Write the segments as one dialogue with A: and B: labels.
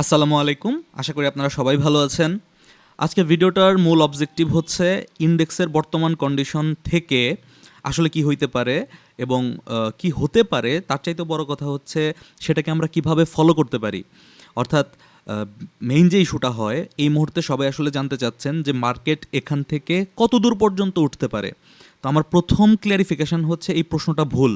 A: আসসালামু আলাইকুম। আশা করি আপনারা সবাই ভালো আছেন। আজকে ভিডিওটার মূল অবজেক্টিভ হচ্ছে ইন্ডেক্সের বর্তমান কন্ডিশন থেকে আসলে কি হইতে পারে এবং কি হতে পারে, তার চাইতে বড় কথা হচ্ছে সেটাকে আমরা কীভাবে ফলো করতে পারি। অর্থাৎ মেইন যে ইস্যুটা হয়, এই মুহূর্তে সবাই আসলে জানতে চাচ্ছেন যে মার্কেট এখান থেকে কত দূর পর্যন্ত উঠতে পারে। তো আমার প্রথম ক্লিয়ারিফিকেশন হচ্ছে এই প্রশ্নটা ভুল।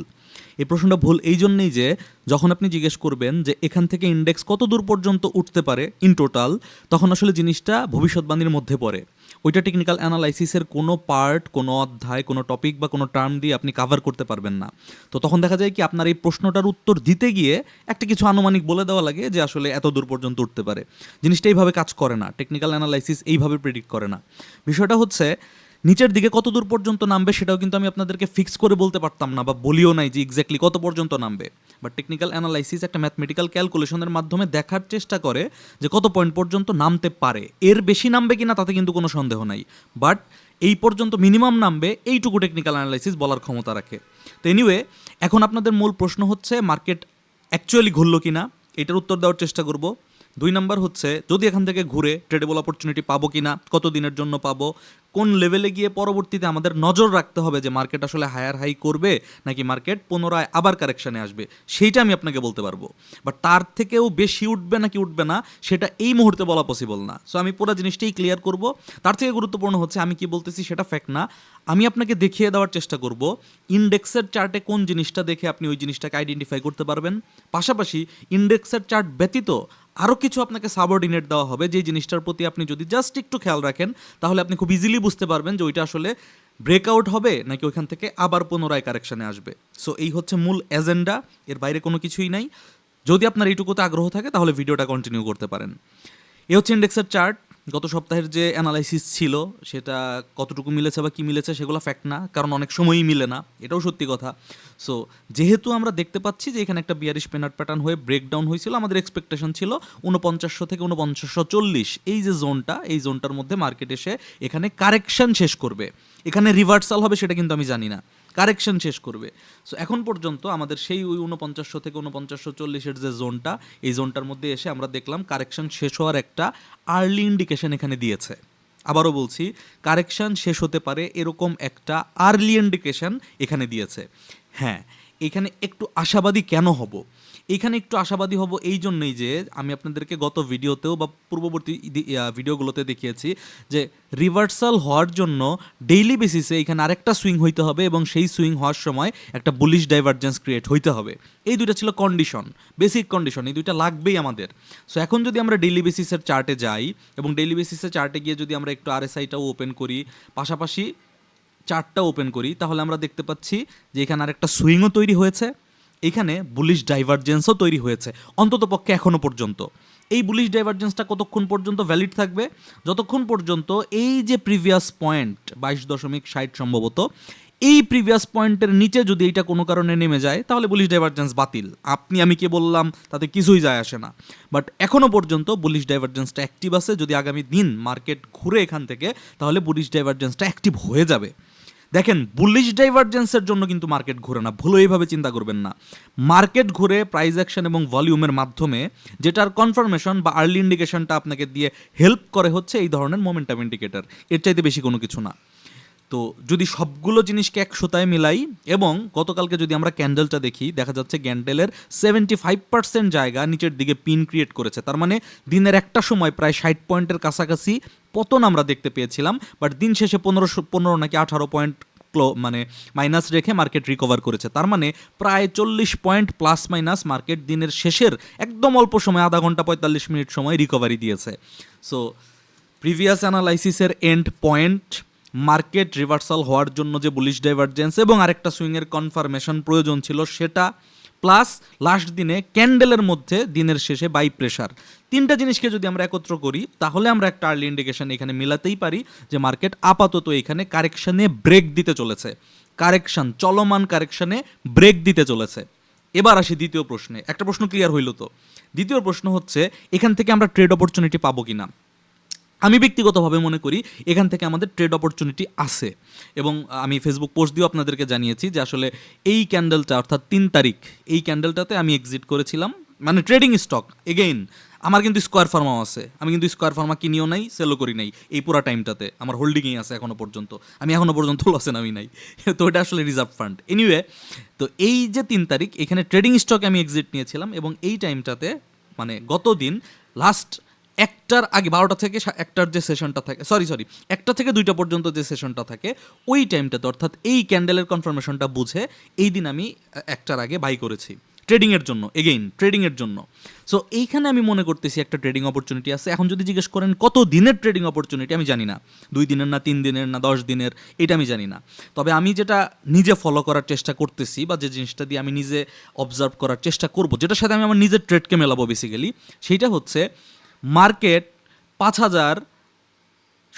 A: এই প্রশ্নটা ভুল এই জন্যেই যে যখন আপনি জিজ্ঞেস করবেন যে এখান থেকে ইন্ডেক্স কত দূর পর্যন্ত উঠতে পারে ইন টোটাল তখন আসলে জিনিসটা ভবিষ্যৎবাণীর মধ্যে পড়ে। ওইটা টেকনিক্যাল অ্যানালাইসিসের কোনো পার্ট কোনো অধ্যায়, কোনো টপিক বা কোনো টার্ম দিয়ে আপনি কাভার করতে পারবেন না। তো তখন দেখা যায় কি আপনার এই প্রশ্নটার উত্তর দিতে গিয়ে একটা কিছু আনুমানিক বলে দেওয়া লাগে যে আসলে এত দূর পর্যন্ত উঠতে পারে। জিনিসটা এইভাবে কাজ করে না। টেকনিক্যাল অ্যানালাইসিস এইভাবে প্রেডিক্ট করে না। বিষয়টা হচ্ছে নিচের দিকে কত দূর পর্যন্ত নামবে সেটাও কিন্তু আমি আপনাদেরকে ফিক্স করে বলতে পারতাম না বা বলিও নাই যে এক্স্যাক্টলি কত পর্যন্ত নামবে। বাট টেকনিক্যাল অ্যানালাইসিস একটা ম্যাথমেটিক্যাল ক্যালকুলেশনের মাধ্যমে দেখার চেষ্টা করে যে কত পয়েন্ট পর্যন্ত নামতে পারে। এর বেশি নামবে কিনা তাতে কিন্তু কোনো সন্দেহ নাই। বাট এই পর্যন্ত মিনিমাম নামবে, এইটুকু টেকনিক্যাল অ্যানালাইসিস বলার ক্ষমতা রাখে। তো এনিওয়ে এখন আপনাদের মূল প্রশ্ন হচ্ছে মার্কেট অ্যাকচুয়ালি ঘুরলো কিনা? এটার উত্তর দেওয়ার চেষ্টা করব। দুই নাম্বার হচ্ছে, যদি এখান থেকে ঘুরে ট্রেডেবল অপরচুনিটি পাবো কিনা, কত দিনের জন্য পাবো, কোন লেভেলে গিয়ে পরবর্তীতে আমাদের নজর রাখতে হবে যে মার্কেট আসলে হায়ার হাই করবে, নাকি মার্কেট পুনরায় আবার কারেকশানে আসবে, সেইটা আমি আপনাকে বলতে পারব। বাট তার থেকেও বেশি উঠবে নাকি উঠবে না, সেটা এই মুহূর্তে বলা পসিবল না। সো আমি পুরো জিনিসটাই ক্লিয়ার করব। তার থেকে গুরুত্বপূর্ণ হচ্ছে, আমি কি বলতেছি সেটা ফ্যাক্ট না। আমি আপনাকে দেখিয়ে দেওয়ার চেষ্টা করব ইন্ডেক্সের চার্টে কোন জিনিসটা দেখে আপনি ওই জিনিসটাকে আইডেন্টিফাই করতে পারবেন। পাশাপাশি ইন্ডেক্সের চার্ট ব্যতীত আরও কিছু আপনাকে সাবঅর্ডিনেট দেওয়া হবে যে জিনিসটার প্রতি আপনি যদি জাস্ট একটু খেয়াল রাখেন, তাহলে আপনি খুব ইজিলি বুঝতে পারবেন যে ওইটা আসলে ব্রেকআউট হবে নাকি ওইখান থেকে আবার পুনরায় কারেকশানে আসবে। সো এই হচ্ছে মূল এজেন্ডা এর বাইরে কোনো কিছুই নাই। যদি আপনার এইটুকুতে আগ্রহ থাকে, তাহলে ভিডিওটা কন্টিনিউ করতে পারেন। এ হচ্ছে ইন্ডেক্সের চার্ট গত সপ্তাহের যে অ্যানালাইসিস ছিল, সেটা কতটুকু মিলেছে বা কী মিলেছে সেগুলো ফ্যাক্ট না, কারণ অনেক সময়ই মিলে না, এটাও সত্যি কথা। সো যেহেতু আমরা দেখতে পাচ্ছি যে এখানে একটা বিয়ারিশ পেনার প্যাটার্ন হয়ে ব্রেকডাউন হয়েছিল, আমাদের এক্সপেকটেশন ছিল উনপঞ্চাশশো থেকে উনপঞ্চাশশো চল্লিশ। এই যে জোনটা এই জোনটার মধ্যে মার্কেট এসে এখানে কারেকশন শেষ করবে। এখানে রিভার্সাল হবে সেটা কিন্তু আমি জানি না। কারেকশন শেষ করবে। সো এখন পর্যন্ত আমাদের সেই ওই উনপঞ্চাশশো থেকে উনপঞ্চাশশো চল্লিশের যে জোনটা, এই জোনটার মধ্যে এসে আমরা দেখলাম কারেকশন শেষ হওয়ার একটা আর্লি ইন্ডিকেশন এখানে দিয়েছে। আবারও বলছি, কারেকশন শেষ হতে পারে এরকম একটা আর্লি ইন্ডিকেশন এখানে দিয়েছে। হ্যাঁ এখানে একটু আশাবাদী কেন হব? এখানে একটু আশাবাদী হব এই জন্যই যে আমি আপনাদেরকে গত ভিডিওতেও বা পূর্ববর্তী ভিডিওগুলোতে দেখিয়েছি যে রিভার্সাল হওয়ার জন্য ডেইলি বেসিসে এখানে আরেকটা সুইং হইতে হবে এবং সেই সুইং হওয়ার সময় একটা বুলিশ ডাইভার্জেন্স ক্রিয়েট হইতে হবে। এই দুইটা ছিল কন্ডিশন বেসিক কন্ডিশন এই দুইটা লাগবেই আমাদের। সো এখন যদি আমরা ডেইলি বেসিসের চার্টে যাই এবং ডেইলি বেসিসের চার্টে গিয়ে যদি আমরা একটু আরএসআইটাও ওপেন করি, পাশাপাশি চার্টটা ওপেন করি, তাহলে আমরা দেখতে পাচ্ছি যে এখানে আরেকটা সুইংও তৈরি হয়েছে। এখানে বুলিশ ডাইভারজেন্সও তৈরি হয়েছে, অন্তত পক্ষে এখনও পর্যন্ত। এই বুলিশ ডাইভারজেন্সটা কতক্ষণ পর্যন্ত ভ্যালিড থাকবে? যতক্ষণ পর্যন্ত এই যে প্রিভিয়াস পয়েন্ট বাইশ দশমিক ষাট সম্ভবত, এই প্রিভিয়াস পয়েন্টের নিচে যদি এটা কোনো কারণে নেমে যায়, তাহলে বুলিশ ডাইভারজেন্স বাতিল। আপনি, আমি কে বললাম, তাতে কিছুই যায় আসে না। বাট এখনও পর্যন্ত বুলিশ ডাইভারজেন্সটা অ্যাক্টিভ আছে। যদি আগামী দিন মার্কেট ঘুরে এখান থেকে, তাহলে বুলিশ ডাইভারজেন্সটা অ্যাক্টিভ হয়ে যাবে। দেখেন বুলিশ ডাইভারজেন্সের জন্য কিন্তু মার্কেট ঘুরে না। ভুলো এইভাবে চিন্তা করবেন না। মার্কেট ঘুরে প্রাইস অ্যাকশন এবং ভলিউমের মাধ্যমে, যেটার কনফার্মেশন বা আর্লি ইন্ডিকেশনটা আপনাকে দিয়ে হেল্প করে হচ্ছে এই ধরনের মোমেন্টাম ইন্ডিকেটর এর চাইতে বেশি কোনো কিছু না। তো যদি সবগুলো জিনিসকে একশোতায় মিলাই এবং গতকালকে যদি আমরা ক্যান্ডেলটা দেখি, দেখা যাচ্ছে ক্যান্ডেলের সেভেন্টি ফাইভ পার্সেন্ট জায়গা নিচের দিকে পিন ক্রিয়েট করেছে। তার মানে দিনের একটা সময় প্রায় ষাট পয়েন্টের কাছাকাছি পতন আমরা দেখতে পেয়েছিলাম বাট দিন শেষে পনেরোশো পনেরো নাকি আঠারো পয়েন্ট ক্লো মানে মাইনাস রেখে মার্কেট রিকভার করেছে। তার মানে প্রায় চল্লিশ পয়েন্ট প্লাস মাইনাস মার্কেট দিনের শেষের একদম অল্প সময় আধা ঘণ্টা পঁয়তাল্লিশ মিনিট সময় রিকভারি দিয়েছে। সো প্রিভিয়াস অ্যানালাইসিসের এন্ড পয়েন্ট মার্কেট রিভার্সাল হওয়ার জন্য যে বুলিশ ডাইভারজেন্স এবং আরেকটা সুইংয়ের কনফার্মেশন প্রয়োজন ছিল সেটা প্লাস লাস্ট দিনে ক্যান্ডেলের মধ্যে দিনের শেষে বাই প্রেশার তিনটা জিনিসকে যদি আমরা একত্র করি, তাহলে আমরা একটা আর্লি ইন্ডিকেশন এখানে মিলাতেই পারি যে মার্কেট আপাতত এখানে কারেকশনে ব্রেক দিতে চলেছে। কারেকশন চলমান কারেকশনে ব্রেক দিতে চলেছে। এবার আসি দ্বিতীয় প্রশ্নে। একটা প্রশ্ন ক্লিয়ার হইল তো। দ্বিতীয় প্রশ্ন হচ্ছে, এখান থেকে আমরা ট্রেড অপরচুনিটি পাবো কিনা? আমি ব্যক্তিগতভাবে মনে করি, এখান থেকে আমাদের ট্রেড অপরচুনিটি আছে। এবং আমি ফেসবুক পোস্ট দিয়েও আপনাদেরকে জানিয়েছি যে আসলে এই ক্যান্ডেলটা অর্থাৎ তিন তারিখ, এই ক্যান্ডেলটাতে আমি এক্সিট করেছিলাম। মানে ট্রেডিং স্টক এগেইন আমার কিন্তু স্কোয়ার ফার্মাও আছে। আমি কিন্তু স্কোয়ার ফার্মা কিনিও নাই সেলও করি নাই এই পুরো টাইমটাতে আমার হোল্ডিংই আছে এখনও পর্যন্ত। আমি এখনও পর্যন্ত লসে নামি নাই। তো এটা আসলে রিজার্ভ ফান্ড এনিওয়ে তো এই যে তিন তারিখ, এখানে ট্রেডিং স্টকে আমি এক্সিট নিয়েছিলাম এবং এই টাইমটাতে মানে গত দিন লাস্ট একটার আগে, বারোটা থেকে একটার যে সেশনটা থাকে সরি সরি একটা থেকে দুইটা পর্যন্ত যে সেশনটা থাকে, ওই টাইমটাতে অর্থাৎ এই ক্যান্ডেলের কনফার্মেশনটা বুঝে এই দিন আমি একটার আগে বাই করেছি। ট্রেডিংয়ের জন্য এগেইন ট্রেডিংয়ের জন্য। সো এইখানে আমি মনে করতেছি একটা ট্রেডিং অপরচুনিটি আছে। এখন যদি জিজ্ঞেস করেন, কত দিনের ট্রেডিং অপরচুনিটি আমি জানি না। দুই দিনের না, তিন দিনের না, দশ দিনের? এটা আমি জানি না। তবে আমি যেটা নিজে ফলো করার চেষ্টা করতেছি বা যে জিনিসটা দিয়ে আমি নিজে অবজার্ভ করার চেষ্টা করব, যেটার সাথে আমি আমার নিজের ট্রেডকে মেলাবো বেসিক্যালি সেইটা হচ্ছে মার্কেট পাঁচ হাজার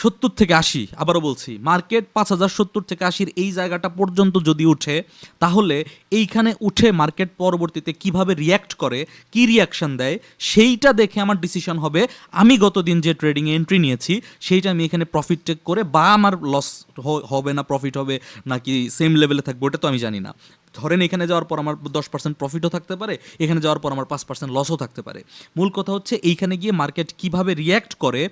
A: সত্তর থেকে আশি, আবারও বলছি, মার্কেট পাঁচ হাজার সত্তর থেকে আশির এই জায়গাটা পর্যন্ত যদি উঠে, তাহলে এইখানে উঠে মার্কেট পরবর্তীতে কীভাবে রিয়্যাক্ট করে, কি রিয়াকশন দেয়, সেইটা দেখে আমার ডিসিশন হবে। আমি গতদিন যে ট্রেডিংয়ে এন্ট্রি নিয়েছি, সেইটা আমি এখানে প্রফিট টেক করে, বা আমার লস হবে না প্রফিট হবে, নাকি সেম লেভেলে থাকবে, ওটা তো আমি জানি না। ধরেন এখানে যাওয়ার পর আমার দশ পার্সেন্ট প্রফিটও থাকতে পারে, এখানে যাওয়ার পর আমার পাঁচ পার্সেন্ট লসও থাকতে পারে। মূল কথা হচ্ছে এইখানে গিয়ে মার্কেট কীভাবে রিয়্যাক্ট করে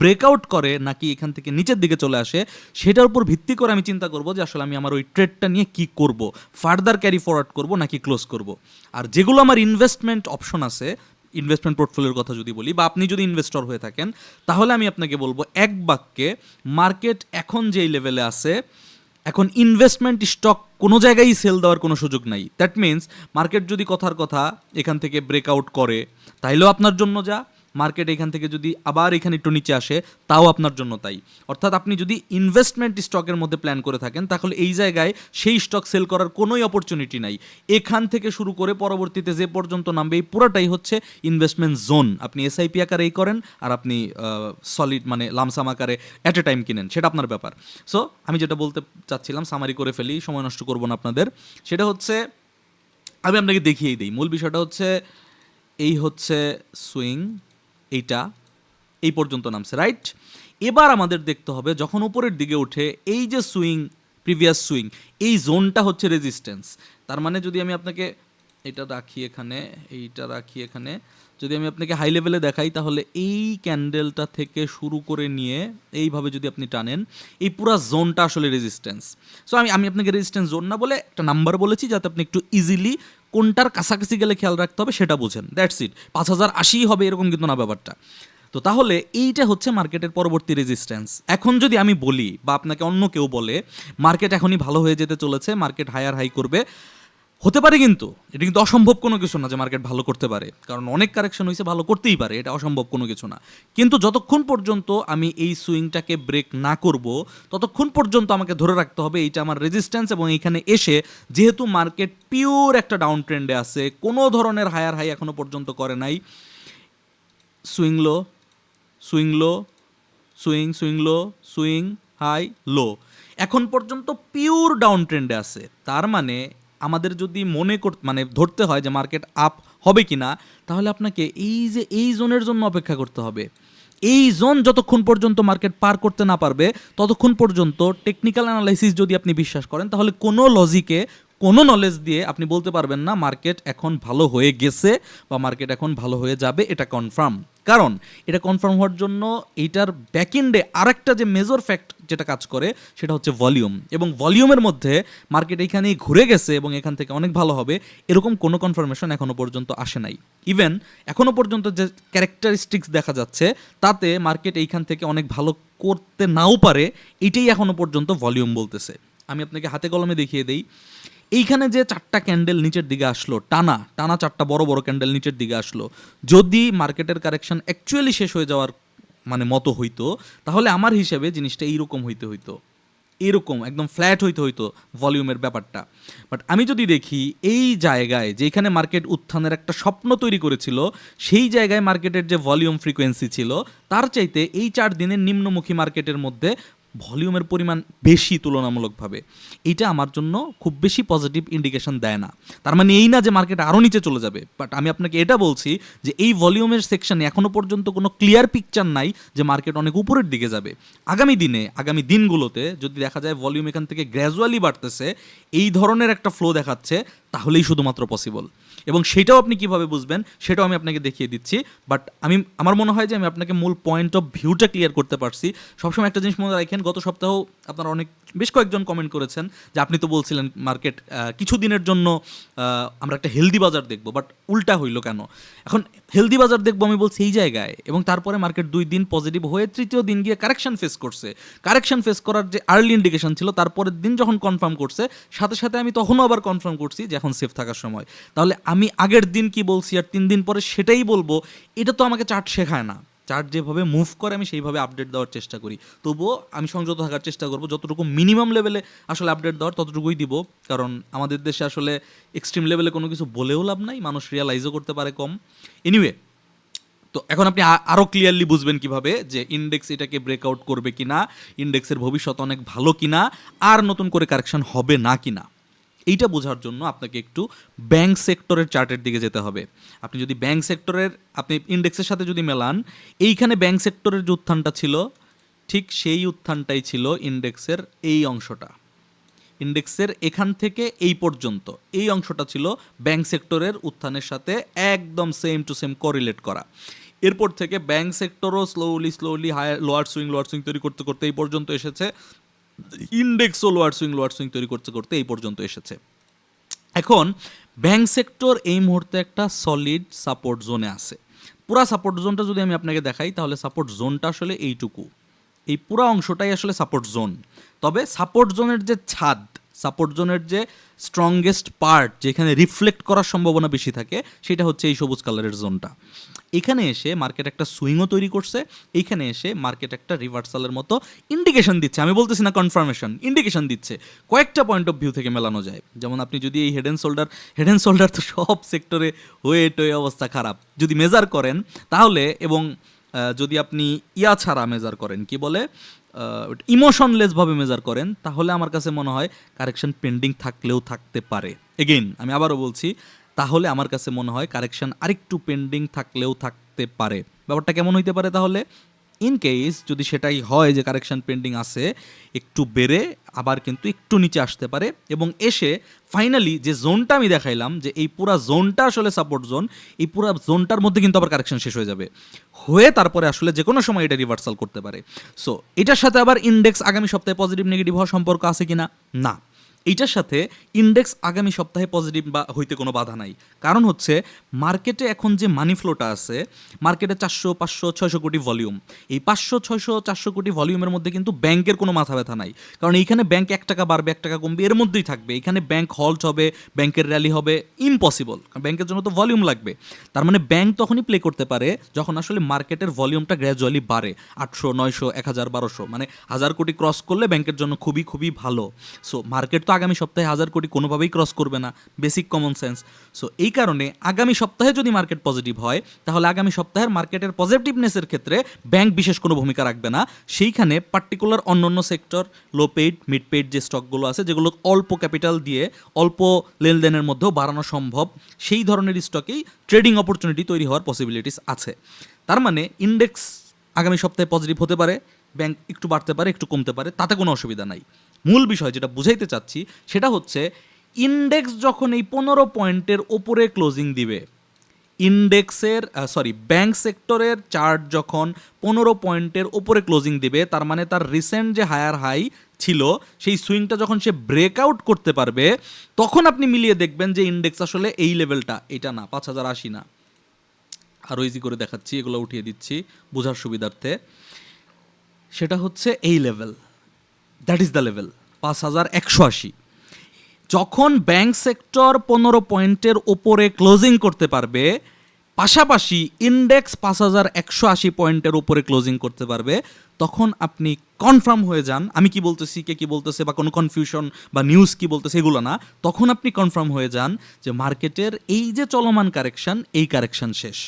A: ব্রেকআউট করে, নাকি এখান থেকে নিচের দিকে চলে আসে, সেটার উপর ভিত্তি করে আমি চিন্তা করব যে আসলে আমি আমার ওই ট্রেডটা নিয়ে কি করব ফার্দার ক্যারি ফরওয়ার্ড করব নাকি ক্লোজ করব। আর যেগুলো আমার ইনভেস্টমেন্ট অপশন আছে ইনভেস্টমেন্ট পোর্টফোলিওর কথা যদি বলি, বা আপনি যদি ইনভেস্টর হয়ে থাকেন, তাহলে আমি আপনাকে বলব এক বাক্যে মার্কেট এখন যেই লেভেলে আছে এখন ইনভেস্টমেন্ট স্টক কোনো জায়গায়ই সেল দেওয়ার কোনো সুযোগ নাই। দ্যাট মিন্স মার্কেট যদি কথার কথা এখান থেকে ব্রেকআউট করে, তাইলেও আপনার জন্য যা মার্কেট এখান থেকে যদি আবার এখানে একটু নিচে আসে, তাও আপনার জন্য তাই। অর্থাৎ আপনি যদি ইনভেস্টমেন্ট স্টকের মধ্যে প্ল্যান করে থাকেন, তাহলে এই জায়গায় সেই স্টক সেল করার কোনোই অপরচুনিটি নাই। এখান থেকে শুরু করে পরবর্তীতে যে পর্যন্ত নামবে, এই পুরোটাই হচ্ছে ইনভেস্টমেন্ট জোন আপনি এসআইপি আকারেই করেন, আর আপনি সলিড মানে লামসাম আকারে অ্যাট এ টাইম কিনেন। সেটা আপনার ব্যাপার। সো আমি যেটা বলতে চাচ্ছিলাম সামারি করে ফেলি, সময় নষ্ট করব না আপনাদের। সেটা হচ্ছে, আমি আপনাকে দেখিয়েই দিই। মূল বিষয়টা হচ্ছে, এই হচ্ছে সুইং এইটা, এই পর্যন্ত নামছে রাইট এবার আমাদের দেখতে হবে যখন উপরের দিকে উঠে এই যে সুইং প্রিভিয়াস সুইং, এই জোনটা হচ্ছে রেজিস্ট্যান্স তার মানে যদি আমি আপনাকে এটা রাখি এখানে, এইটা রাখি এখানে, যদি আমি আপনাকে হাই লেভেলে দেখাই, তাহলে এই ক্যান্ডেলটা থেকে শুরু করে নিয়ে এইভাবে যদি আপনি টানেন, এই পুরো জোনটা আসলে রেজিস্ট্যান্স সো আমি আমি আপনাকে রেজিস্ট্যান্স জোন না বলে একটা নাম্বার বলেছি, যাতে আপনি একটু ইজিলি কোনটার কাছাকাছি গেলে খেয়াল রাখতে হবে সেটা বুঝেন। দ্যাটস ইট পাঁচ হাজার আশি হবে এরকম কিন্তু না ব্যাপারটা। তো তাহলে এইটা হচ্ছে মার্কেটের পরবর্তী রেজিস্ট্যান্স এখন যদি আমি বলি বা আপনাকে অন্য কেউ বলে, মার্কেট এখনই ভালো হয়ে যেতে চলেছে, মার্কেট হায়ার হাই করবে হতে পারে কিন্তু, এটা কিন্তু অসম্ভব কোনো কিছু না যে মার্কেট ভালো করতে পারে। কারণ অনেক কারেকশন হয়েছে ভালো করতেই পারে, এটা অসম্ভব কোনো কিছু না। কিন্তু যতক্ষণ পর্যন্ত আমি এই সুইংটাকে ব্রেক না করব, ততক্ষণ পর্যন্ত আমাকে ধরে রাখতে হবে এইটা আমার রেজিস্ট্যান্স এবং এখানে এসে যেহেতু মার্কেট পিওর একটা ডাউন ট্রেন্ডে আছে, কোনো ধরনের হায়ার হাই এখনও পর্যন্ত করে নাই। Swing low swing low swing swing low swing high low এখন পর্যন্ত পিওর ডাউন ট্রেন্ডে আছে, তার মানে আমাদের যদি মনে কর মানে ধরতে হয় যে মার্কেট আপ হবে কি না তাহলে আপনাকে এই যে এই জোনের জন্য অপেক্ষা করতে হবে। এই জোন যতক্ষণ পর্যন্ত মার্কেট পার করতে না পারবে, ততক্ষণ পর্যন্ত টেকনিক্যাল অ্যানালাইসিস যদি আপনি বিশ্বাস করেন, তাহলে কোনো লজিকে কোনো নলেজ দিয়ে আপনি বলতে পারবেন না মার্কেট এখন ভালো হয়ে গেছে বা মার্কেট এখন ভালো হয়ে যাবে, এটা কনফার্ম কারণ এটা কনফার্ম হওয়ার জন্য এইটার ব্যাকএন্ডে আরেকটা যে মেজর ফ্যাক্ট যেটা কাজ করে, সেটা হচ্ছে ভলিউম এবং ভলিউমের মধ্যে মার্কেট এইখানেই ঘুরে গেছে এবং এখান থেকে অনেক ভালো হবে, এরকম কোনো কনফার্মেশন এখনও পর্যন্ত আসে নাই। ইভেন এখনও পর্যন্ত যে ক্যারেক্টারিস্টিক্স দেখা যাচ্ছে, তাতে মার্কেট এইখান থেকে অনেক ভালো করতে নাও পারে, এটাই এখনও পর্যন্ত ভলিউম বলতেছে। আমি আপনাকে হাতে কলমে দেখিয়ে দেই। এইখানে যে চারটা ক্যান্ডেল নিচের দিকে আসলো, টানা টানা চারটা বড় বড় ক্যান্ডেল নিচের দিকে আসলো, যদি মার্কেটের কারেকশন অ্যাকচুয়ালি শেষ হয়ে যাওয়ার মানে মতো হইতো, তাহলে আমার হিসেবে জিনিসটা এইরকম হইতে হইতো। এরকম, একদম ফ্ল্যাট হইতে হইতো ভলিউমের ব্যাপারটা। বাট আমি যদি দেখি, এই জায়গায় যেখানে মার্কেট উত্থানের একটা স্বপ্ন তৈরি করেছিল, সেই জায়গায় মার্কেটের যে ভলিউম ফ্রিকোয়েন্সি ছিল, তার চাইতে এই চার দিনের নিম্নমুখী মার্কেটের মধ্যে ভলিউমের পরিমাণ বেশি তুলনামূলকভাবে। এইটা আমার জন্য খুব বেশি পজিটিভ ইন্ডিকেশন দেয় না। তার মানে এই না যে মার্কেট আরও নিচে চলে যাবে বাট আমি আপনাকে এটা বলছি যে এই ভলিউমের সেকশনে এখনও পর্যন্ত কোনো ক্লিয়ার পিকচার নাই যে মার্কেট অনেক উপরের দিকে যাবে। আগামী দিনে, আগামী দিনগুলোতে যদি দেখা যায় ভলিউম এখান থেকে গ্র্যাজুয়ালি বাড়তেছে, এই ধরনের একটা ফ্লো দেখাচ্ছে, তাহলেই শুধুমাত্র পসিবল এবং সেটাও আপনি কীভাবে বুঝবেন, সেটাও আমি আপনাকে দেখিয়ে দিচ্ছি। বাট আমি, আমার মনে হয় যে আমি আপনাকে মূল পয়েন্ট অফ ভিউটা ক্লিয়ার করতে পারছি। সবসময় একটা জিনিস মনে রাখেন, গত সপ্তাহ আপনার অনেক বেশ কয়েকজন কমেন্ট করেছেন যে আপনি তো বলছিলেন মার্কেট কিছু দিনের জন্য আমরা একটা হেলদি বাজার দেখব বাট উল্টা হইল কেন? এখন হেলদি বাজার দেখব আমি বলছি এই জায়গায়, এবং তারপরে মার্কেট দুই দিন পজিটিভ হয়ে তৃতীয় দিন গিয়ে কারেকশন ফেস করছে। কারেকশন ফেস করার যে আর্লি ইন্ডিকেশন ছিল, তারপরের দিন যখন কনফার্ম করছে, সাথে সাথে আমি তখনও আবার কনফার্ম করছি যে এখন সেফ থাকার সময়। তাহলে আমি আগের দিন কি বলছি আর তিন দিন পরে সেটাই বলব, এটা তো আমাকে চার্ট শেখায় না। চার্ট যেভাবে মুভ করে, আমি সেইভাবে আপডেট দেওয়ার চেষ্টা করি। তবুও আমি সংযত থাকার চেষ্টা করব। যতটুকু মিনিমাম লেভেলে আসলে আপডেট দেওয়ার, ততটুকুই দিব। কারণ আমাদের দেশে আসলে এক্সট্রিম লেভেলে কোনো কিছু বলেও লাভ নাই। মানুষ রিয়ালাইজও করতে পারে কম। এনিওয়ে তো এখন আপনি আরও ক্লিয়ারলি বুঝবেন কীভাবে যে ইন্ডেক্স এটাকে ব্রেকআউট করবে কিনা ইন্ডেক্সের ভবিষ্যৎ অনেক ভালো কিনা, আর নতুন করে কারেকশন হবে না কিনা। এইটা বোঝার জন্য আপনাকে একটু ব্যাংক সেক্টরের চার্টের দিকে যেতে হবে। আপনি যদি ব্যাংক সেক্টরের আপনি ইন্ডেক্সের সাথে যদি মেলান, এইখানে ব্যাংক সেক্টরের যে উত্থানটা ছিল, ঠিক সেই উত্থানটাই ছিল ইন্ডেক্সের এই অংশটা। ইন্ডেক্সের এখান থেকে এই পর্যন্ত, এই অংশটা ছিল ব্যাংক সেক্টরের উত্থানের সাথে একদম সেম টু সেম করিলেট করা। এরপর থেকে bank সেক্টরও slowly slowly higher lower swing lower swing তৈরি করতে করতে এই পর্যন্ত এসেছে। ইন্ডেক্সও লোয়ার সুইং লোয়ার সুইং তৈরি করতে করতে এই পর্যন্ত এসেছে। এখন ব্যাংক সেক্টর এই মুহূর্তে একটা সলিড সাপোর্ট জোনে আছে। পুরা সাপোর্ট জোনটা যদি আমি আপনাকে দেখাই, তাহলে সাপোর্ট জোনটা আসলে এইটুকু। এই পুরো অংশটাই আসলে সাপোর্ট জোন তবে সাপোর্ট জোনের যে ছাদ সাপোর্ট জোনের যে স্ট্রংগেস্ট পার্ট যেখানে রিফ্লেক্ট করার সম্ভাবনা বেশি থাকে, সেটা হচ্ছে এই সবুজ কালারের জোনটা এখানে এসে মার্কেট একটা সুইংও তৈরি করছে এইখানে এসে মার্কেট একটা রিভার্সালের মতো ইন্ডিকেশন দিচ্ছে। আমি বলতেছি না কনফার্মেশন ইন্ডিকেশন দিচ্ছে। কয়েকটা পয়েন্ট অফ ভিউ থেকে মেলানো যায়। যেমন আপনি যদি এই head and shoulder head and shoulder তো সব সেক্টরে হয়ে ওয়ে অবস্থা খারাপ। যদি মেজার করেন, তাহলে এবং যদি আপনি ইয়া ছাড়া মেজার করেন, কি বলে? ইমোশনলেসভাবে মেজার করেন, তাহলে আমার কাছে মনে হয় কারেকশন পেন্ডিং থাকলেও থাকতে পারে। এগেইন আমি আবারও বলছি, তাহলে আমার কাছে মনে হয় কারেকশন আরেকটু পেন্ডিং থাকলেও থাকতে পারে। ব্যাপারটা কেমন হইতে পারে তাহলে? ইন কেস যদি সেটাই হয় যে কারেকশন পেন্ডিং আছে, একটু বেড়ে আবার কিন্তু একটু নিচে আসতে পারে এবং এসে ফাইনালি যে জোনটা আমি দেখাইলাম, যে এই পুরা জোনটা আসলে সাপোর্ট জোন এই পুরা জোনটার মধ্যে কিন্তু আবার কারেকশন শেষ হয়ে যাবে। হয়ে তারপরে আসলে যে কোনো সময় এটা রিভার্সাল করতে পারে। সো এটার সাথে আবার ইন্ডেক্স আগামী সপ্তাহে পজিটিভ নেগেটিভ হওয়ার সম্পর্ক আছে কিনা? না। এইটার সাথে ইন্ডেক্স আগামী সপ্তাহে পজিটিভ বা হইতে কোনো বাধা নাই। কারণ হচ্ছে মার্কেটে এখন যে মানি ফ্লোটা আছে মার্কেটে চারশো, পাঁচশো, ছয়শো কোটি ভলিউম এই পাঁচশো, ছয়শো, চারশো কোটি ভলিউমের মধ্যে কিন্তু ব্যাংকের কোনো মাথা ব্যথা নাই। কারণ এইখানে ব্যাংক এক টাকা বাড়বে, এক টাকা কমবে, এর মধ্যেই থাকবে। এখানে ব্যাংক হল্ট হবে, ব্যাংকের র্যালি হবে ইম্পসিবল ব্যাংকের জন্য তো ভলিউম লাগবে। তার মানে ব্যাংক তখনই প্লে করতে পারে, যখন আসলে মার্কেটের ভলিউমটা গ্র্যাজুয়ালি বাড়ে। আটশো, নয়শো, এক হাজার, বারোশো। মানে হাজার কোটি ক্রস করলে ব্যাংকের জন্য খুবই খুবই ভালো। সো মার্কেট তো আগামী সপ্তাহে হাজার কোটি কোনোভাবেই ক্রস করবে না বেসিক কমন সেন্স সো এই কারণে আগামী সপ্তাহে যদি মার্কেট পজিটিভ হয়, তাহলে আগামী সপ্তাহের মার্কেটের পজিটিভনেসের ক্ষেত্রে ব্যাংক বিশেষ কোনো ভূমিকা রাখবে না। সেইখানে পার্টিকুলার অন্য অন্য sector low paid mid paid যে স্টকগুলো আছে, যেগুলো অল্প ক্যাপিটাল দিয়ে অল্প লেনদেনের মধ্যেও বাড়ানো সম্ভব, সেই ধরনের স্টকেই ট্রেডিং অপরচুনিটি তৈরি হওয়ার পসিবিলিটিস আছে। তার মানে ইন্ডেক্স আগামী সপ্তাহে পজিটিভ হতে পারে ব্যাংক একটু বাড়তে পারে, একটু কমতে পারে, তাতে কোনো অসুবিধা নাই। মূল বিষয় যেটা বুঝাইতে চাচ্ছি, সেটা হচ্ছে ইন্ডেক্স যখন এই পনেরো পয়েন্টের ওপরে ক্লোজিং দিবে ইন্ডেক্সের সরি ব্যাংক সেক্টরের চার্ট যখন পনেরো পয়েন্টের ওপরে ক্লোজিং দিবে, তার মানে তার রিসেন্ট যে হায়ার হাই ছিল, সেই সুইংটা যখন সে ব্রেকআউট করতে পারবে, তখন আপনি মিলিয়ে দেখবেন যে ইন্ডেক্স আসলে এই লেভেলটা এটা না, পাঁচ হাজার আশি না। আরও ইজি করে দেখাচ্ছি, এগুলো উঠিয়ে দিচ্ছি বোঝার সুবিধার্থে। সেটা হচ্ছে এই level that is the level পাঁচ হাজার একশো আশি। যখন ব্যাংক সেক্টর পনেরো পয়েন্টের ওপরে ক্লোজিং করতে পারবে, পাশাপাশি ইন্ডেক্স পাঁচ হাজার একশো আশি পয়েন্টের উপরে ক্লোজিং করতে পারবে, তখন আপনি কনফার্ম হয়ে যান। আমি কি বলতেছি, কে কি বলতেছে, বা কোনো কনফিউশন বা নিউজ কি বলতেছে, এগুলো না। তখন আপনি কনফার্ম হয়ে যান যে মার্কেটের এই যে চলমান কারেকশন এই কারেকশন শেষ।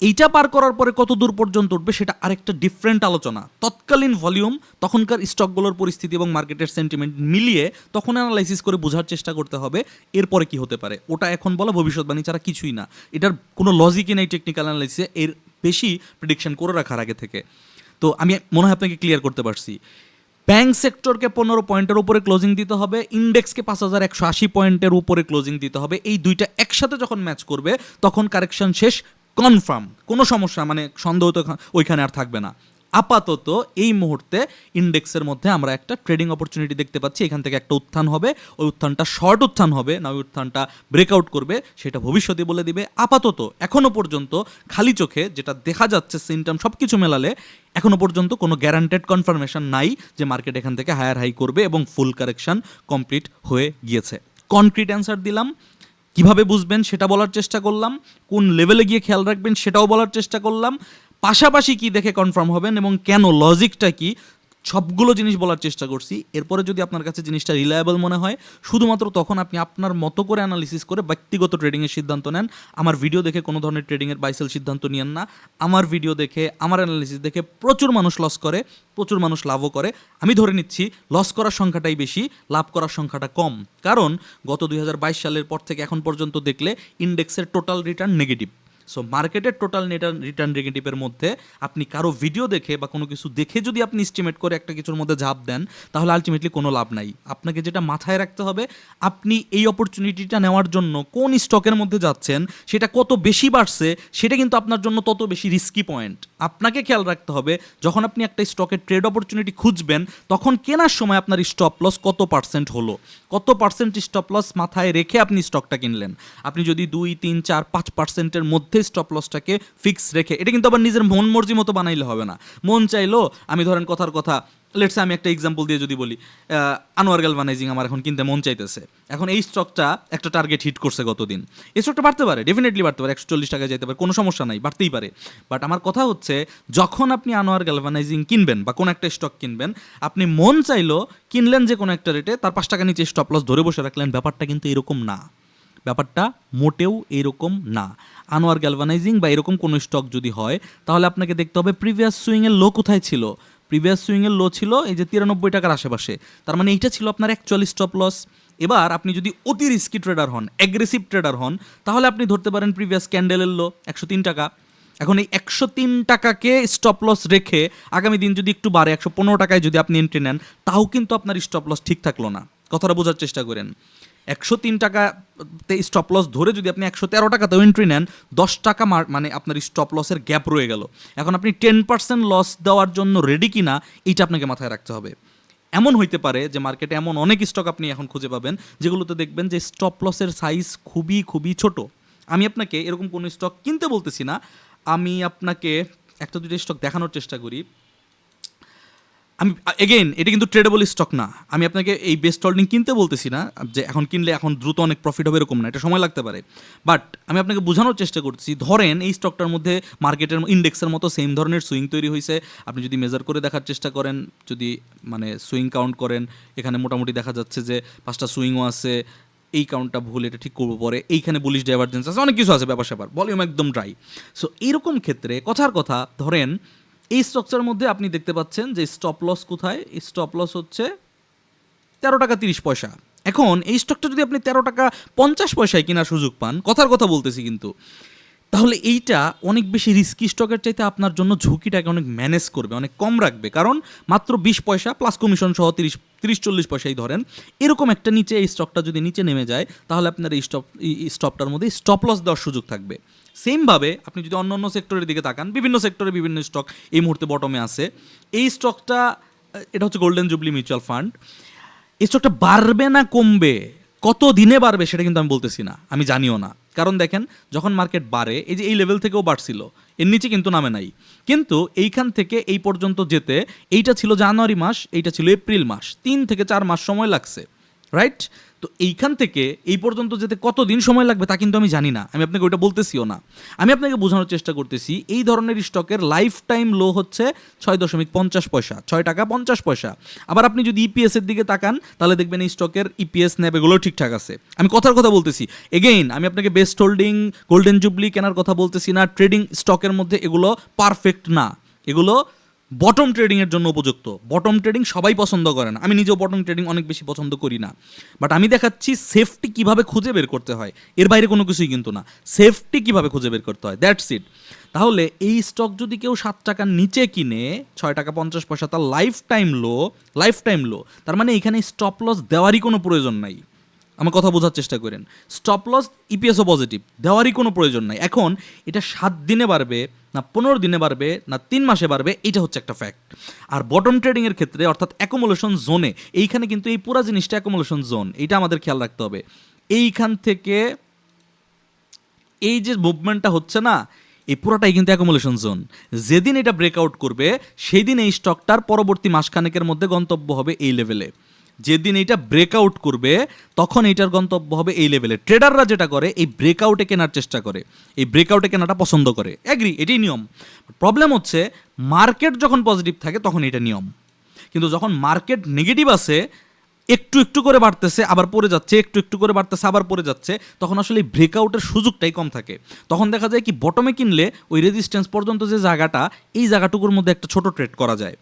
A: এইটা পার করার পরে কত দূর পর্যন্ত উঠবে সেটা আরেকটা ডিফারেন্ট আলোচনা। তৎকালীন ভলিউম তখনকার স্টকগুলোর পরিস্থিতি এবং মার্কেটের সেন্টিমেন্ট মিলিয়ে তখন অ্যানালাইসিস করে বোঝার চেষ্টা করতে হবে, এরপরে কি হতে পারে। ওটা এখন বলা ভবিষ্যৎবাণী ছাড়া কিছুই না। এটার কোনো লজিকই নেই টেকনিক্যাল অ্যানালাইসিসে এর বেশি প্রিডিকশন করে রাখার আগে থেকে। তো আমি মনে হয় আপনাকে ক্লিয়ার করতে পারছি। ব্যাংক সেক্টরকে পনেরো পয়েন্টের উপরে ক্লোজিং দিতে হবে ইন্ডেক্সকে পাঁচ হাজার একশো আশি পয়েন্টের উপরে ক্লোজিং দিতে হবে। এই দুইটা একসাথে যখন ম্যাচ করবে, তখন কারেকশন শেষ কনফার্ম কোনো সমস্যা মানে সন্দেহ তো ওইখানে আর থাকবে না। আপাতত এই মুহূর্তে ইন্ডেক্সের মধ্যে আমরা একটা ট্রেডিং অপরচুনিটি দেখতে পাচ্ছি, এখান থেকে একটা উত্থান হবে, ওই উত্থানটা শর্ট উত্থান হবে, না ওই উত্থানটা ব্রেকআউট করবে, সেটা ভবিষ্যতে বলে দিবে। আপাতত এখনও পর্যন্ত খালি চোখে যেটা দেখা যাচ্ছে সিমটম সব কিছু মেলালে, এখনও পর্যন্ত কোনো গ্যারান্টেড কনফার্মেশন নাই যে মার্কেট এখান থেকে হায়ার হাই করবে এবং ফুল কারেকশন কমপ্লিট হয়ে গিয়েছে। কনক্রিট অ্যান্সার দিলাম। কীভাবে বুঝবেন সেটা বলার চেষ্টা করলাম, কোন লেভেলে গিয়ে খেয়াল রাখবেন সেটাও বলার চেষ্টা করলাম, পাশাপাশি কি দেখে কনফার্ম হবেন এবং কেন লজিকটা কি সবগুলো জিনিস বলার চেষ্টা করছি। এরপরে যদি আপনার কাছে জিনিসটা রিলায়েবল মনে হয়, শুধুমাত্র তখন আপনি আপনার মতো করে অ্যানালিসিস করে ব্যক্তিগত ট্রেডিংয়ের সিদ্ধান্ত নেন। আমার ভিডিও দেখে কোনো ধরনের ট্রেডিংয়ের বাইসেল সিদ্ধান্ত নিয়েন না। আমার ভিডিও দেখে, আমার অ্যানালিসিস দেখে প্রচুর মানুষ লস করে, প্রচুর মানুষ লাভও করে। আমি ধরে নিচ্ছি লস করার সংখ্যাটাই বেশি, লাভ করার সংখ্যাটা কম। কারণ গত দু হাজার বাইশ সালের পর থেকে এখন পর্যন্ত দেখলে ইন্ডেক্সের টোটাল রিটার্ন নেগেটিভ সো মার্কেটের টোটাল নেটার রিটার্ন নেগেটিভের মধ্যে আপনি কারও ভিডিও দেখে বা কোনো কিছু দেখে যদি আপনি এস্টিমেট করে একটা কিছুর মধ্যে ঝাঁপ দেন, তাহলে আলটিমেটলি কোনো লাভ নাই। আপনাকে যেটা মাথায় রাখতে হবে, আপনি এই অপরচুনিটিটা নেওয়ার জন্য কোন স্টকের মধ্যে যাচ্ছেন, সেটা কত বেশি বাড়ছে, সেটা কিন্তু আপনার জন্য তত বেশি রিস্কি পয়েন্ট আপনাকে খেয়াল রাখতে হবে, যখন আপনি একটা স্টকের ট্রেড অপরচুনিটি খুঁজবেন, তখন কেনার সময় আপনার স্টপ লস কত পার্সেন্ট হলো? কত পার্সেন্ট স্টপ লস মাথায় রেখে আপনি স্টকটা কিনলেন? আপনি যদি দুই, তিন, চার, পাঁচ পার্সেন্টের মধ্যে স্টপ লসটাকে ফিক্স রেখে, এটা কিন্তু আবার নিজের মন মর্জি মতো বানাইলে হবে না। মন চাইলো, আমি ধরেন কথার কথা লেটসে আমি একটা এক্সাম্পল দিয়ে যদি বলি আনোয়ার গ্যালভানাইজিং আমার এখন কিনতে মন চাইতেছে। এখন এই স্টকটা একটা টার্গেট হিট করছে গতদিন। এই স্টকটা বাড়তে পারে ডেফিনেটলি বাড়তে পারে, একশো চল্লিশ টাকায় যেতে পারে, কোনো সমস্যা নাই, বাড়তেই পারে। বাট আমার কথা হচ্ছে, যখন আপনি আনোয়ার গ্যালভানাইজিং কিনবেন বা কোনো একটা স্টক কিনবেন, আপনি মন চাইলো কিনলেন যে কোনো একটা রেটে তার পাঁচ টাকা নিচে স্টপ লস ধরে বসে রাখলেন, ব্যাপারটা কিন্তু এরকম না। ব্যাপারটা মোটেও এরকম না। আনোয়ার গ্যালভানাইজিং বা এরকম কোনো স্টক যদি হয়, তাহলে আপনাকে দেখতে হবে প্রিভিয়াস সুইংয়ের লো কোথায় ছিল? প্রিভিয়াস সুইংয়ের লো ছিল এই যে তিরানব্বই টাকার আশেপাশে। তার মানে এইটা ছিল আপনার অ্যাকচুয়ালি স্টপ লস এবার আপনি যদি অতি রিস্কি ট্রেডার হন অ্যাগ্রেসিভ ট্রেডার হন, তাহলে আপনি ধরতে পারেন প্রিভিয়াস ক্যান্ডেলের লো একশো তিন টাকা। এখন এই একশো তিন টাকাকে স্টপ লস রেখে আগামী দিন যদি একটু বাড়ে, একশো পনেরো টাকায় যদি আপনি এন্ট্রি নেন, তাও কিন্তু আপনার স্টপ লস ঠিক থাকল না। কথাটা বোঝার চেষ্টা করেন। একশো তিন টাকাতে স্টপ লস ধরে যদি আপনি একশো তেরো টাকাতেও এন্ট্রি নেন, দশ টাকা মানে আপনার স্টপ লসের গ্যাপ রয়ে গেল। এখন আপনি টেন পার্সেন্ট লস দেওয়ার জন্য রেডি কিনা, এইটা আপনাকে মাথায় রাখতে হবে। এমন হইতে পারে যে মার্কেটে এমন অনেক স্টক আপনি এখন খুঁজে পাবেন, যেগুলোতে দেখবেন যে স্টপ লসের সাইজ খুবই খুবই ছোট। আমি আপনাকে এরকম কোনো স্টক কিনতে বলতেছি না, আমি আপনাকে একটা দুটো স্টক দেখানোর চেষ্টা করি। আমি এগেইন এটা কিন্তু ট্রেডেবল স্টক না। আমি আপনাকে এই বেস্ট হোল্ডিং কিনতে বলতেছি না, যে এখন কিনলে এখন দ্রুত অনেক প্রফিট হবে এরকম না, এটা সময় লাগতে পারে। বাট আমি আপনাকে বোঝানোর চেষ্টা করছি ধরেন এই স্টকটার মধ্যে মার্কেটের ইন্ডেক্সের মতো সেম ধরনের সুইং তৈরি হয়েছে আপনি যদি মেজার করে দেখার চেষ্টা করেন, যদি মানে সুইং কাউন্ট করেন, এখানে মোটামুটি দেখা যাচ্ছে যে পাঁচটা সুইংও আছে, এই কাউন্টটা ভুল, এটা ঠিক করব পরে, এইখানে বুলিশ ডাইভার্জেন্স আছে, অনেক কিছু আছে ব্যাপার স্যাপার ভলিউম একদম ড্রাই সো এইরকম ক্ষেত্রে, কথার কথা, ধরেন এই স্ট্রাকচারের মধ্যে আপনি দেখতে পাচ্ছেন যে স্টপ লস কোথায়? স্টপ লস হচ্ছে তেরো টাকা তিরিশ পয়সা। এখন এই স্টকটা যদি আপনি তেরো টাকা পঞ্চাশ পয়সায় কেনার সুযোগ পান, কথার কথা বলতেছি কিন্তু তাহলে এইটা অনেক বেশি রিস্কি স্টকের চাইতে আপনার জন্য ঝুঁকিটাকে অনেক ম্যানেজ করবে, অনেক কম রাখবে। কারণ মাত্র বিশ পয়সা প্লাস কমিশন সহ তিরিশ তিরিশ চল্লিশ পয়সাই ধরেন। এরকম একটা নিচে এই স্টকটা যদি নিচে নেমে যায়, তাহলে আপনার এই স্টপ এই স্টপটার মধ্যে স্টপ লস দেওয়ার সুযোগ থাকবে। সেমভাবে আপনি যদি অন্য অন্য সেক্টরের দিকে তাকান, বিভিন্ন সেক্টরে বিভিন্ন স্টক এই মুহূর্তে বটমে আছে। এই স্টকটা এটা হচ্ছে গোল্ডেন জুবলি মিউচুয়াল ফান্ড এই স্টকটা বাড়বে না কমবে? কত দিনে বাড়বে সেটা কিন্তু আমি বলতেছি না, আমি জানিও না। কারণ দেখেন, যখন মার্কেট বাড়ে, এই যে এই লেভেল থেকেও বাড়ছিল, এর নিচে কিন্তু নামে নাই। কিন্তু এইখান থেকে এই পর্যন্ত যেতে, এইটা ছিল জানুয়ারি মাস, এইটা ছিল এপ্রিল মাস, তিন থেকে চার মাস সময় লাগছে রাইট তো এইখান থেকে এই পর্যন্ত যেতে কত দিন সময় লাগবে তা কিন্তু আমি জানি না। আমি আপনাকে ওইটা বলতেছিও না। আমি আপনাকে বোঝানোর চেষ্টা করতেছি, এই ধরনের স্টকের লাইফ টাইম লো হচ্ছে ছয় দশমিক পঞ্চাশ পয়সা, ছয় টাকা পঞ্চাশ পয়সা। আবার আপনি যদি ইপিএস এর দিকে তাকান, তাহলে দেখবেন এই স্টকের ইপিএস ন্যাপ এগুলো ঠিকঠাক আছে। আমি কথার কথা বলতেছি। এগেইন আমি আপনাকে বেস্ট হোল্ডিং গোল্ডেন জুবলি কেনার কথা বলতেছি না ট্রেডিং স্টকের মধ্যে এগুলো পারফেক্ট না। এগুলো বটম ট্রেডিংয়ের জন্য উপযুক্ত। বটম ট্রেডিং সবাই পছন্দ করে না। আমি নিজেও বটম ট্রেডিং অনেক বেশি পছন্দ করি না। বাট আমি দেখাচ্ছি সেফটি কীভাবে খুঁজে বের করতে হয়। এর বাইরে কোনো কিছুই কিন্তু না। সেফটি কীভাবে খুঁজে বের করতে হয়? দ্যাটস ইট তাহলে এই স্টক যদি কেউ সাত টাকার নিচে কিনে, ছয় টাকা পঞ্চাশ পয়সা, তার life time low life time low তার মানে এখানে স্টপ লস দেওয়ারই কোনো প্রয়োজন নাই। আমার কথা বোঝার চেষ্টা করেন। স্টপ লস ইপিএসও পজিটিভ দেওয়ারই কোনো প্রয়োজন নাই। এখন এটা সাত দিনে বাড়বে না পনেরো দিনে বাড়বে, না তিন মাসে বাড়বে এটা হচ্ছে একটা ফ্যাক্ট আর বটম ট্রেডিংয়ের ক্ষেত্রে, অর্থাৎ অ্যাকোমোলেশন জোনে এইখানে কিন্তু এই পুরো জিনিসটা অ্যাকোমোলেশন জোন এটা আমাদের খেয়াল রাখতে হবে। এইখান থেকে এই যে মুভমেন্টটা হচ্ছে না, এই পুরোটাই কিন্তু অ্যাকোমোলেশন জোন যেদিন এটা ব্রেকআউট করবে সেই দিন এই স্টকটার পরবর্তী মাসখানেকের মধ্যে গন্তব্য হবে এই লেভেলে যেদিন এটা ব্রেকআউট করবে, তখন এইটার গন্তব্য হবে এই লেভেলে ট্রেডাররা যেটা করে, এই ব্রেকআউটে কেনার চেষ্টা করে। এই ব্রেকআউটে কেনাটা পছন্দ করে। অ্যাগ্রি এটাই নিয়ম। প্রবলেম হচ্ছে মার্কেট যখন পজিটিভ থাকে, তখন এটা নিয়ম। কিন্তু যখন মার্কেট নেগেটিভ আছে, একটু একটু করে বাড়তেছে, আবার পড়ে যাচ্ছে, একটু একটু করে বাড়তেছে, আবার পড়ে যাচ্ছে, তখন আসলে এই ব্রেকআউটের সুযোগটাই কম থাকে। তখন দেখা যায় কি বটমে কিনলে ওই রেজিস্ট্যান্স পর্যন্ত যে জায়গাটা, এই জায়গাটুকুর মধ্যে একটা ছোট ট্রেড করা যায়।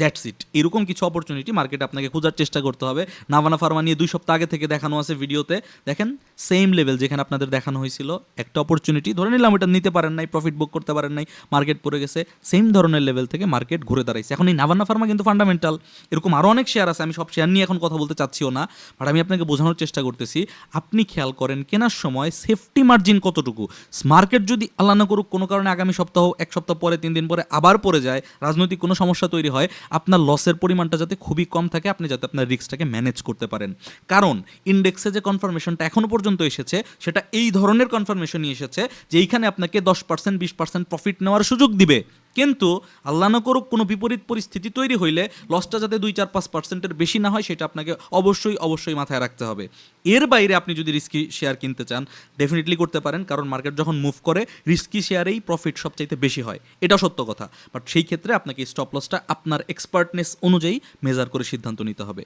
A: দ্যাটস ইট এরকম কিছু অপরচুনিটি মার্কেটে আপনাকে খোঁজার চেষ্টা করতে হবে। নাভানা ফার্মা নিয়ে দুই সপ্তাহ আগে থেকে দেখানো আছে ভিডিওতে। দেখেন সেম লেভেল যেখানে আপনাদের দেখানো হয়েছিল। একটা অপরচুনিটি ধরে নিলাম এটা নিতে পারেন নাই প্রফিট বুক করতে পারেন নাই মার্কেট পড়ে গেছে। সেম ধরনের লেভেল থেকে মার্কেট ঘুরে দাঁড়াইছে। এখন এই নাভানা ফার্মা কিন্তু ফান্ডামেন্টাল এরকম আরও অনেক শেয়ার আছে, আমি সব শেয়ার নিয়ে এখন কথা বলতে চাচ্ছিও না। বাট আমি আপনাকে বোঝানোর চেষ্টা করতেছি, আপনি খেয়াল করেন, কেনার সময় সেফটি মার্জিন কতটুকু? মার্কেট যদি আল্লাহ না করুক, কোনো কারণে আগামী সপ্তাহ, এক সপ্তাহ পরে, তিন দিন পরে আবার পড়ে যায়, রাজনৈতিক কোনো সমস্যা তৈরি হয় আপনার লসের পরিমাণটা যাতে খুবই কম থাকে, আপনি যাতে আপনার রিস্কটাকে ম্যানেজ করতে পারেন। কারণ ইন্ডেক্সে যে কনফার্মেশনটা এখনও পর্যন্ত এসেছে, সেটা এই ধরনের কনফার্মেশনই এসেছে যে এইখানে আপনাকে দশ পার্সেন্ট বিশ পার্সেন্ট প্রফিট নেওয়ার সুযোগ দিবে। কিন্তু আল্লাহ না করুক কোনো বিপরীত পরিস্থিতি তৈরি হইলে লসটা যাতে দুই, চার, পাঁচ পার্সেন্টের বেশি না হয়, সেটা আপনাকে অবশ্যই অবশ্যই মাথায় রাখতে হবে। এর বাইরে আপনি যদি রিস্কি শেয়ার কিনতে চান ডেফিনেটলি করতে পারেন, কারণ মার্কেট যখন মুভ করে রিস্কি শেয়ারেই প্রফিট সবচাইতে বেশি হয়। এটা সত্য কথা। বাট সেই ক্ষেত্রে আপনাকে স্টপ লসটা আপনার এক্সপার্টনেস অনুযায়ী মেজার করে সিদ্ধান্ত নিতে হবে।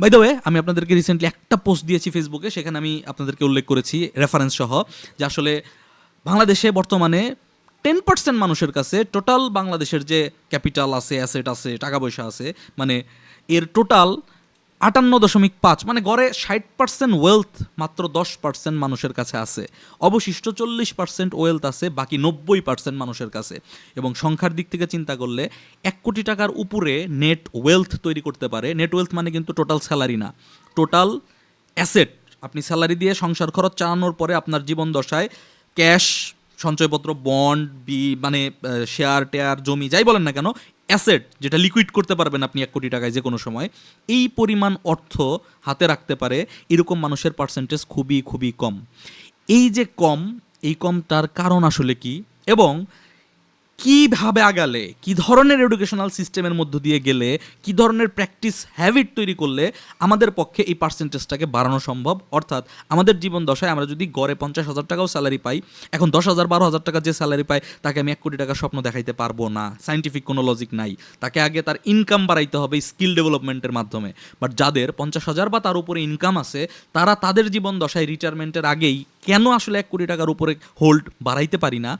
A: বাই দ্য ওয়ে আমি আপনাদেরকে রিসেন্টলি একটা পোস্ট দিয়েছি ফেসবুকে সেখানে আমি আপনাদেরকে উল্লেখ করেছি রেফারেন্স সহ, যে আসলে বাংলাদেশে বর্তমানে টেন পার্সেন্ট মানুষের কাছে টোটাল বাংলাদেশের যে ক্যাপিটাল আছে অ্যাসেট আছে, টাকা পয়সা আছে মানে এর টোটাল আটান্ন দশমিক পাঁচ মানে গড়ে ষাট পার্সেন্ট ওয়েলথ মাত্র দশ পার্সেন্ট মানুষের কাছে আছে। অবশিষ্ট চল্লিশ পার্সেন্ট ওয়েলথ আছে, বাকি নব্বই পার্সেন্ট মানুষের কাছে। এবং সংখ্যার দিক থেকে চিন্তা করলে এক কোটি টাকার উপরে নেট ওয়েলথ তৈরি করতে পারে। নেট ওয়েলথ মানে কিন্তু টোটাল স্যালারি না। টোটাল অ্যাসেট আপনি স্যালারি দিয়ে সংসার খরচ চালানোর পরে আপনার জীবন দশায় ক্যাশ সঞ্চয়পত্র বন্ড বি মানে শেয়ার টেয়ার জমি, যাই বলেন না কেন অ্যাসেট যেটা লিকুইড করতে পারবেন আপনি এক কোটি টাকায় যে কোনো সময়, এই পরিমাণ অর্থ হাতে রাখতে পারে এরকম মানুষের পার্সেন্টেজ খুবই খুবই কম। এই যে কম, এই কম তার কারণ আসলে কি? এবং কীভাবে আগালে, কি ধরনের এডুকেশনাল সিস্টেমের মধ্য দিয়ে গেলে, কি ধরনের প্র্যাকটিস হ্যাবিট তৈরি করলে আমাদের পক্ষে এই পার্সেন্টেজটাকে বাড়ানো সম্ভব? অর্থাৎ আমাদের জীবন দশায় আমরা যদি গড়ে পঞ্চাশ হাজার টাকাও স্যালারি পাই, এখন দশ হাজার, বারো হাজার টাকা যে স্যালারি পাই তাকে আমি এক কোটি টাকার স্বপ্ন দেখাইতে পারব না। সাইন্টিফিক কোনো লজিক নাই। তাকে আগে তার ইনকাম বাড়াইতে হবে স্কিল ডেভেলপমেন্টের মাধ্যমে। বাট যাদের পঞ্চাশ হাজার বা তার উপরে ইনকাম আছে, তারা তাদের জীবন দশায় রিটায়ারমেন্টের আগেই কেন আসলে এক কোটি টাকার উপরে হোল্ড বাড়াইতে পারি না?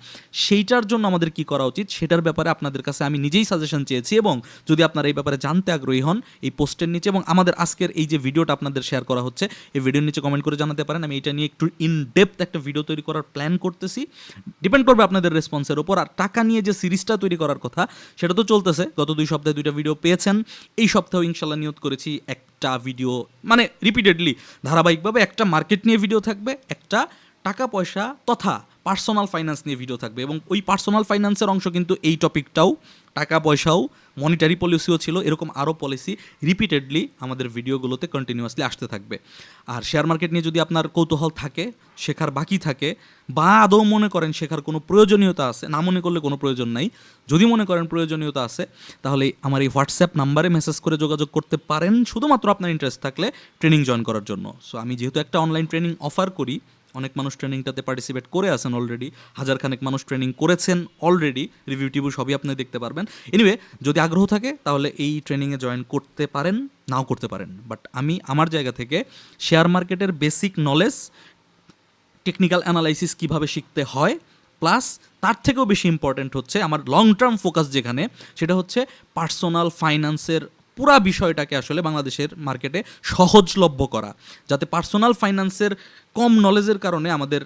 A: সেইটার জন্য আমাদের কি করা উচিত? সেটার ব্যাপারে আপনাদের কাছে আমি নিজেই সাজেশন চেয়েছি এবং যদি আপনারা এই ব্যাপারে জানতে আগ্রহী হন, এই পোস্টের নিচে এবং আমাদের আজকের এই যে ভিডিওটা আপনাদের শেয়ার করা হচ্ছে, এই ভিডিওর নিচে কমেন্ট করে জানাতে পারেন। আমি এটা নিয়ে একটু ইন ডেপথ একটা ভিডিও তৈরি করার প্ল্যান করতেছি। ডিপেন্ড করবে আপনাদের রেসপন্সের উপর। আর টাকা নিয়ে যে সিরিজটা তৈরি করার কথা, সেটা তো চলতেছে। গত দুই সপ্তাহে দুইটা ভিডিও পেয়েছেন। এই সপ্তাহেও ইনশাল্লাহ নিয়ত করেছি একটা ভিডিও মানে রিপিটেডলি ধারাবাহিকভাবে একটা মার্কেট নিয়ে ভিডিও থাকবে, একটা টাকা পয়সা তথা পার্সোনাল ফাইন্যান্স নিয়ে ভিডিও থাকবে এবং ওই পার্সোনাল ফাইন্যান্সের অংশ কিন্তু এই টপিকটাও টাকা পয়সাও মনিটারি পলিসিও ছিল, এরকম আরও পলিসি রিপিটেডলি আমাদের ভিডিওগুলোতে কন্টিনিউয়াসলি আসতে থাকবে। আর শেয়ার মার্কেট নিয়ে যদি আপনার কৌতূহল থাকে, শেখার বাকি থাকে, বা আদৌ মনে করেন শেখার কোনো প্রয়োজনীয়তা আছে, না মনে করলে কোনো প্রয়োজন নাই, যদি মনে করেন প্রয়োজনীয়তা আছে, তাহলে আমার এই হোয়াটসঅ্যাপ নাম্বারে মেসেজ করে যোগাযোগ করতে পারেন, শুধুমাত্র আপনার ইন্টারেস্ট থাকলে ট্রেনিং জয়েন করার জন্য। সো আমি যেহেতু একটা অনলাইন ট্রেনিং অফার করি অনেক মানুষ ট্রেনিংটাতে পার্টিসিপেট করে আছেন অলরেডি হাজার খানেক মানুষ ট্রেনিং করেছেন অলরেডি রিভিউ টিভিউ সবই আপনি দেখতে পারবেন। এনিওয়ে যদি আগ্রহ থাকে, তাহলে এই ট্রেনিংয়ে জয়েন করতে পারেন, নাও করতে পারেন। বাট আমি আমার জায়গা থেকে শেয়ার মার্কেটের বেসিক নলেজ টেকনিক্যাল অ্যানালাইসিস কীভাবে শিখতে হয় প্লাস তার থেকেও বেশি ইম্পর্ট্যান্ট হচ্ছে আমার লং টার্ম ফোকাস যেখানে, সেটা হচ্ছে পার্সোনাল ফাইন্যান্সের পুরা বিষয়টাকে আসলে বাংলাদেশের মার্কেটে সহজলভ্য করা। যাতে পার্সোনাল ফাইন্যান্সের কম নলেজের কারণে আমাদের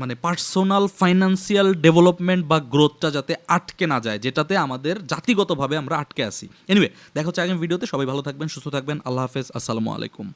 A: মানে পার্সোনাল ফাইন্যান্সিয়াল ডেভেলপমেন্ট বা গ্রোথটা যাতে আটকে না যায়, যেটাতে আমাদের জাতিগতভাবে আমরা আটকে আসি এনিওয়ে দেখা হচ্ছে আগামী ভিডিওতে সবাই ভালো থাকবেন, সুস্থ থাকবেন। আল্লাহ হাফেজ। আসসালামু আলাইকুম।